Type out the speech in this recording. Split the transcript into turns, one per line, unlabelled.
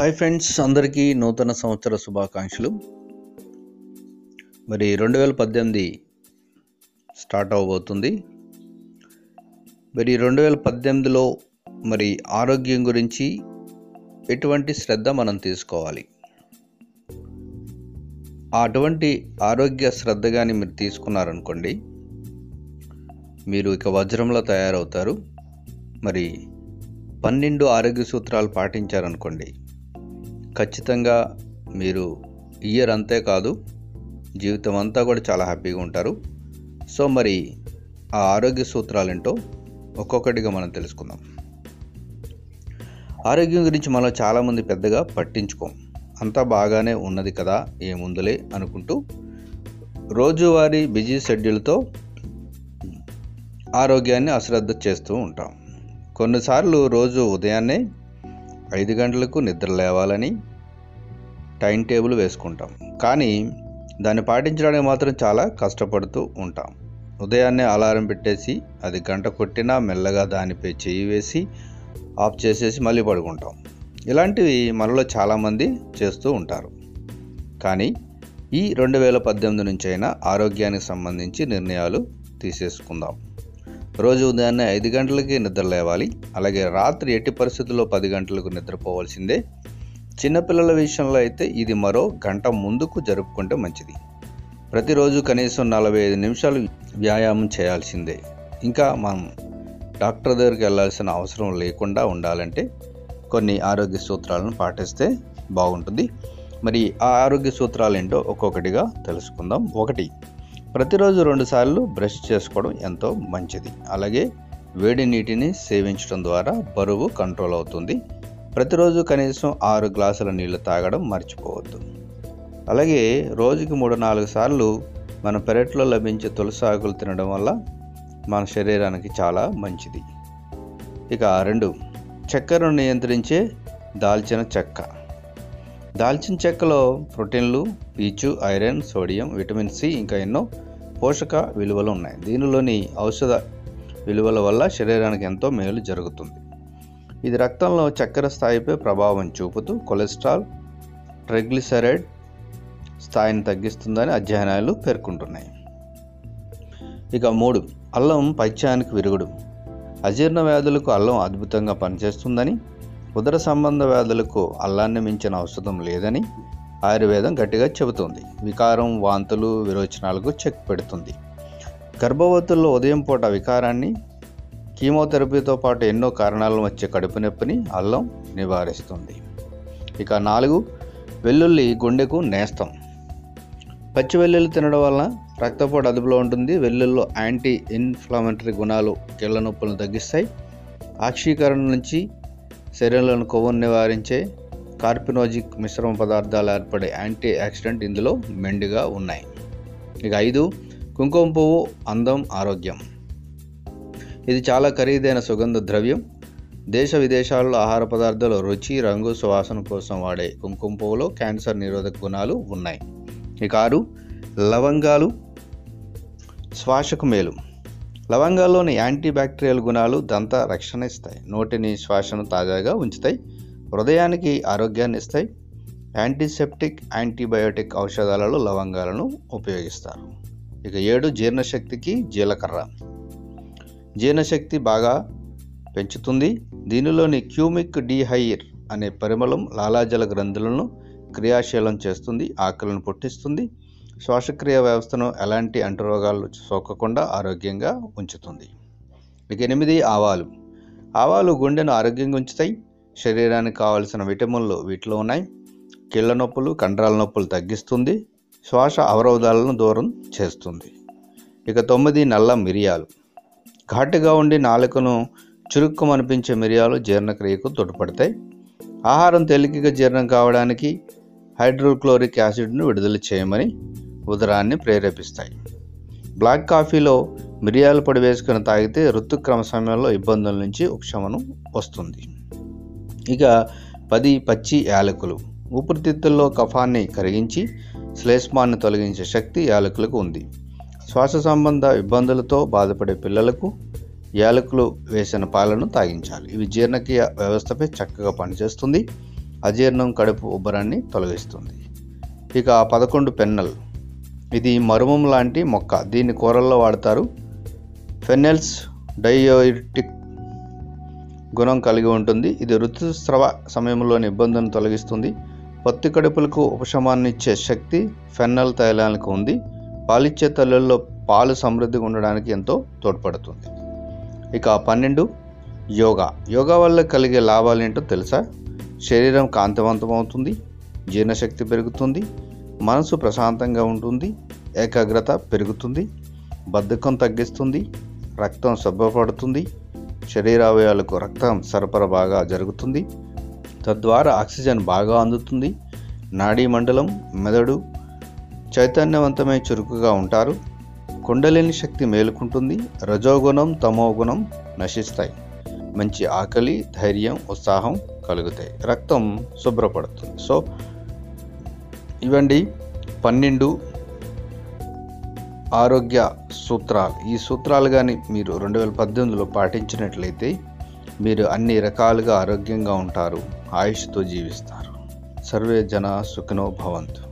Hi friends అందరికీ నూతన సంవత్సర శుభాకాంక్షలు. మరి రెండు వేల పద్దెనిమిది స్టార్ట్ అవబోతుంది. మరి రెండు వేల పద్దెనిమిదిలో మరి ఆరోగ్యం గురించి ఎటువంటి శ్రద్ధ మనం తీసుకోవాలి? అటువంటి ఆరోగ్య శ్రద్ధ కానీ మీరు తీసుకున్నారనుకోండి మీరు ఇక వజ్రంలో తయారవుతారు. మరి పన్నెండు ఆరోగ్య సూత్రాలు పాటించారనుకోండి ఖచ్చితంగా మీరు ఇయర్ అంతే కాదు జీవితం అంతా కూడా చాలా హ్యాపీగా ఉంటారు. సో మరి ఆ ఆరోగ్య సూత్రాలు ఏంటో ఒక్కొక్కటిగా మనం తెలుసుకుందాం. ఆరోగ్యం గురించి మనం చాలామంది పెద్దగా పట్టించుకోం. అంతా బాగానే ఉన్నది కదా ఏముందులే అనుకుంటూ రోజువారీ బిజీ షెడ్యూల్తో ఆరోగ్యాన్ని అశ్రద్ధ చేస్తూ ఉంటాం. కొన్నిసార్లు రోజు ఉదయాన్నే ఐదు గంటలకు నిద్ర లేవాలని టైం టేబుల్ వేసుకుంటాం. కానీ దాన్ని పాటించడానికి మాత్రం చాలా కష్టపడుతూ ఉంటాం. ఉదయాన్నే అలారం పెట్టేసి అది గంట కొట్టినా మెల్లగా దానిపై చేయి వేసి ఆఫ్ చేసేసి మళ్ళీ పడుకుంటాం. ఇలాంటివి మనలో చాలామంది చేస్తూ ఉంటారు. కానీ ఈ రెండు వేల పద్దెనిమిది నుంచి అయినా ఆరోగ్యానికి సంబంధించి నిర్ణయాలు తీసేసుకుందాం. రోజు ఉదయాన్నే ఐదు గంటలకి నిద్ర లేవాలి. అలాగే రాత్రి ఎట్టి పరిస్థితుల్లో పది గంటలకు నిద్రపోవాల్సిందే. చిన్నపిల్లల విషయంలో అయితే ఇది మరో గంట ముందుకు జరుపుకుంటే మంచిది. ప్రతిరోజు కనీసం నలభై ఐదు నిమిషాలు వ్యాయామం చేయాల్సిందే. ఇంకా మనం డాక్టర్ దగ్గరికి వెళ్ళాల్సిన అవసరం లేకుండా ఉండాలంటే కొన్ని ఆరోగ్య సూత్రాలను పాటిస్తే బాగుంటుంది. మరి ఆ ఆరోగ్య సూత్రాలు ఏంటో ఒక్కొక్కటిగా తెలుసుకుందాం. ఒకటి ప్రతిరోజు రెండుసార్లు బ్రష్ చేసుకోవడం ఎంతో మంచిది. అలాగే వేడి నీటిని సేవించడం ద్వారా బరువు కంట్రోల్ అవుతుంది. ప్రతిరోజు కనీసం ఆరు గ్లాసుల నీళ్ళు తాగడం మర్చిపోవద్దు. అలాగే రోజుకి మూడు నాలుగు సార్లు మన పెరట్లో లభించే తులసి ఆకులు తినడం వల్ల మన శరీరానికి చాలా మంచిది. ఇక రెండు చక్కెరను నియంత్రించే దాల్చిన చెక్క. దాల్చిన చెక్కలో ప్రోటీన్లు పీచు ఐరన్ సోడియం విటమిన్ సి ఇంకా ఎన్నో పోషక విలువలు ఉన్నాయి. దీనిలోని ఔషధ విలువల వల్ల శరీరానికి ఎంతో మేలు జరుగుతుంది. ఇది రక్తంలో చక్కెర స్థాయిపై ప్రభావం చూపుతూ కొలెస్ట్రాల్ ట్రైగ్లిసరైడ్ స్థాయిని తగ్గిస్తుందని అధ్యయనాలు పేర్కొంటున్నాయి. ఇక మూడు అల్లం పైత్యానికి విరుగుడు. అజీర్ణ వ్యాధులకు అల్లం అద్భుతంగా పనిచేస్తుందని ఉదర సంబంధ వ్యాధులకు అల్లాన్ని మించిన ఔషధం లేదని ఆయుర్వేదం గట్టిగా చెబుతుంది. వికారం వాంతులు విరోచనాలకు చెక్ పెడుతుంది. గర్భవతుల్లో ఉదయం పూట వికారాన్ని కీమోథెరపీతో పాటు ఎన్నో కారణాలను వచ్చే కడుపు నొప్పిని అల్లం నివారిస్తుంది. ఇక నాలుగు వెల్లుల్లి గుండెకు నేస్తం. పచ్చి వెల్లుల్లి తినడం వల్ల రక్తపోటు అదుపులో ఉంటుంది. వెల్లుల్లో యాంటీ ఇన్ఫ్లమేటరీ గుణాలు కీళ్ళ నొప్పులను తగ్గిస్తాయి. ఆక్షీకరణ నుంచి శరీరంలోని కొవ్వును నివారించే కార్పినోజిక్ మిశ్రమ పదార్థాలు ఏర్పడే యాంటీ యాక్సిడెంట్ ఇందులో మెండుగా ఉన్నాయి. ఇక ఐదు కుంకుమ పువ్వు అందం ఆరోగ్యం. ఇది చాలా ఖరీదైన సుగంధ ద్రవ్యం. దేశ విదేశాల్లో ఆహార పదార్థాలు రుచి రంగు సువాసన కోసం వాడే కుంకుమ పువ్వులో క్యాన్సర్ నిరోధక గుణాలు ఉన్నాయి. ఇక ఆరు లవంగాలు శ్వాసకు మేలు. లవంగాల్లోని యాంటీ బ్యాక్టీరియల్ గుణాలు దంత రక్షణ ఇస్తాయి. నోటిని శ్వాసను తాజాగా ఉంచుతాయి. హృదయానికి ఆరోగ్యాన్ని ఇస్తాయి. యాంటీసెప్టిక్ యాంటీబయోటిక్ ఔషధాలలో లవంగాలను ఉపయోగిస్తారు. ఇక ఏడు జీర్ణశక్తికి జీలకర్ర. జీర్ణశక్తి బాగా పెంచుతుంది. దీనిలోని క్యూమిక్ డిహైర్ అనే పరిమళం లాలాజల గ్రంథులను క్రియాశీలం చేస్తుంది ఆకలిని పుట్టిస్తుంది. శ్వాసక్రియ వ్యవస్థను ఎలాంటి అంటురోగాలు సోకకుండా ఆరోగ్యంగా ఉంచుతుంది. ఇక ఎనిమిది ఆవాలు. ఆవాలు గుండెను ఆరోగ్యంగా ఉంచుతాయి. శరీరానికి కావలసిన విటమిన్లు వీటిలో ఉన్నాయి. కీళ్ళ నొప్పులు కండరాల నొప్పులు తగ్గిస్తుంది. శ్వాస అవరోధాలను దూరం చేస్తుంది. ఇక తొమ్మిది నల్ల మిరియాలు. ఘాటుగా ఉండి నాలుకను చురుక్కుమనిపించే మిరియాలు జీర్ణక్రియకు తోడ్పడతాయి. ఆహారం తేలికగా జీర్ణం కావడానికి హైడ్రోక్లోరిక్ యాసిడ్ను విడుదల చేయమని ఉదరాన్ని ప్రేరేపిస్తాయి. బ్లాక్ కాఫీలో మిరియాల పొడి వేసుకుని తాగితే ఋతుక్రమ సమయంలో ఇబ్బందుల నుంచి ఉపశమనం వస్తుంది. ఇక పది పచ్చి యాలకులు. ఊపిరితిత్తుల్లో కఫాన్ని కరిగించి శ్లేష్మాన్ని తొలగించే శక్తి యాలకులకు ఉంది. శ్వాస సంబంధ ఇబ్బందులతో బాధపడే పిల్లలకు యాలకులు వేసిన పాలను తాగించాలి. ఇవి జీర్ణక్రియ వ్యవస్థపై చక్కగా పనిచేస్తుంది. అజీర్ణం కడుపు ఉబ్బరాన్ని తొలగిస్తుంది. ఇక పదకొండు పెన్నల్. ఇది మరుమం లాంటి మొక్క. దీన్ని కూరల్లో వాడతారు. ఫెన్నెల్స్ డయోటిక్ గుణం కలిగి ఉంటుంది. ఇది ఋతుస్రవ సమయంలోని ఇబ్బందులను తొలగిస్తుంది. పొత్తి కడుపులకు ఉపశమాన్నిచ్చే శక్తి ఫెన్నల్ తైలానికి ఉంది. పాలిచ్చే తల్లుల్లో పాలు సమృద్ధిగా ఉండడానికి ఎంతో తోడ్పడుతుంది. ఇక పన్నెండు యోగా. యోగా వల్ల కలిగే లాభాలు ఏంటో తెలుసా? శరీరం కాంతివంతమవుతుంది. జీర్ణశక్తి పెరుగుతుంది. మనసు ప్రశాంతంగా ఉంటుంది ఏకాగ్రత పెరుగుతుంది బద్ధకం తగ్గిస్తుంది రక్తం శుభ్రపడుతుంది శరీరావయాలకు రక్తం సరఫరా బాగా జరుగుతుంది. తద్వారా ఆక్సిజన్ బాగా అందుతుంది. నాడీ మండలం మెదడు చైతన్యవంతమై చురుకుగా ఉంటారు. కుండలిని శక్తి మేలుకుంటుంది. రజోగుణం తమోగుణం నశిస్తాయి. మంచి ఆకలి ధైర్యం ఉత్సాహం కలుగుతాయి. రక్తం శుభ్రపడుతుంది. సో ఇవండి పన్నెండు ఆరోగ్య సూత్రాలు. ఈ సూత్రాలు కానీ మీరు రెండు వేల పద్దెనిమిదిలో పాటించినట్లయితే మీరు అన్ని రకాలుగా ఆరోగ్యంగా ఉంటారు. ఆయుష్తో జీవిస్తారు. సర్వే జన సుఖినో భవంతు.